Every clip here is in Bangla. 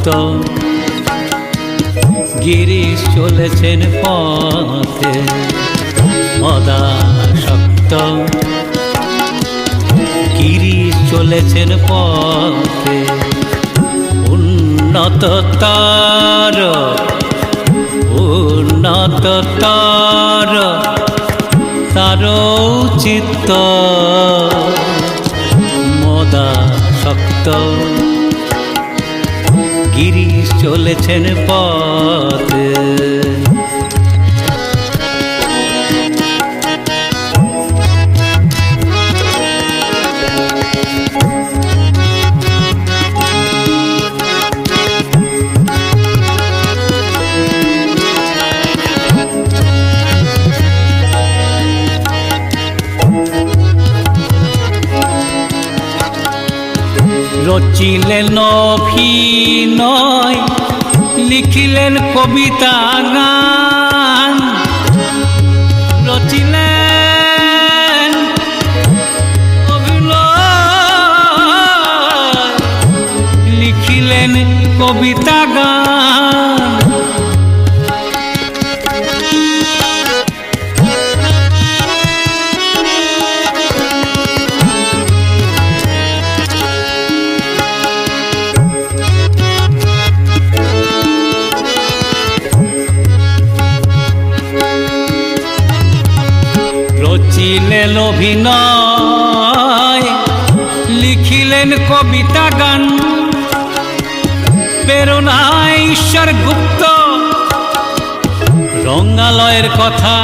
শক্ত গিরিশ চলেছেন পথে মদা শক্ত গিরিশ চলেছেন পথে, উন্নত তার উন্নত তার তার চিত্ত মদা শক্ত গিরিশ চলেছেন পথে। রচিলেন অভিনয় লিখিলেন কবিতা গান। রচিলেন লিখিলেন কবিতা গান। রচিলেন অভিনয় লিখিলেন কবিতা গান। প্রেরণায় ঈশ্বর গুপ্ত রঙ্গালয়ের কথা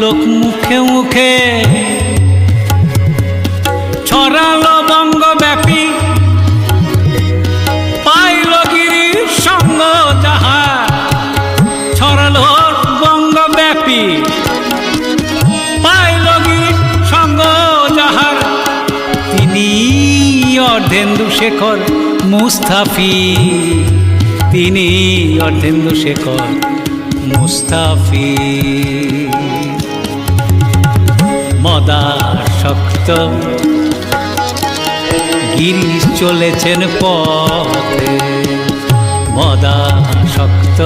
লোক মুখে মুখে ছড়ালো। শেখর মুস্তাফি তিনি অর্ধেন্দু শেখর মুস্তাফি মদা শক্ত। গিরিশ চলেছেন পথে। মদা শক্ত।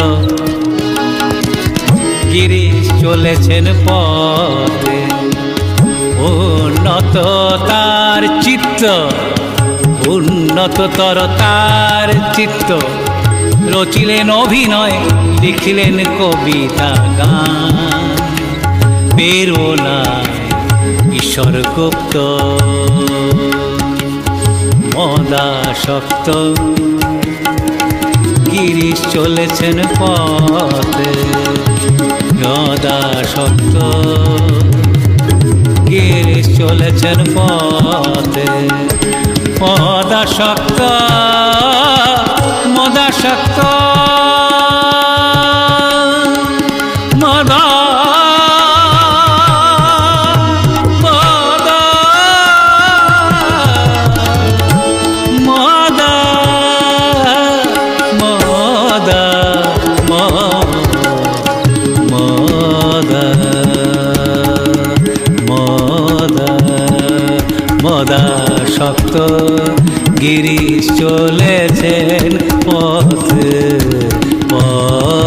গিরিশ চলেছেন পথে। উন্নত তার চিত্ত। উন্নততর তার চিত্ত। রচিলেন অভিনয়, লিখিলেন কবিতা গান। প্রেরণায় ঈশ্বর গুপ্ত। মদা শক্ত। গিরিশ চলেছেন পথে। শক্ত। গিরিশ চলেছেন পথে। মদা শক্ত গিরিশ চলেছেন পথে পথ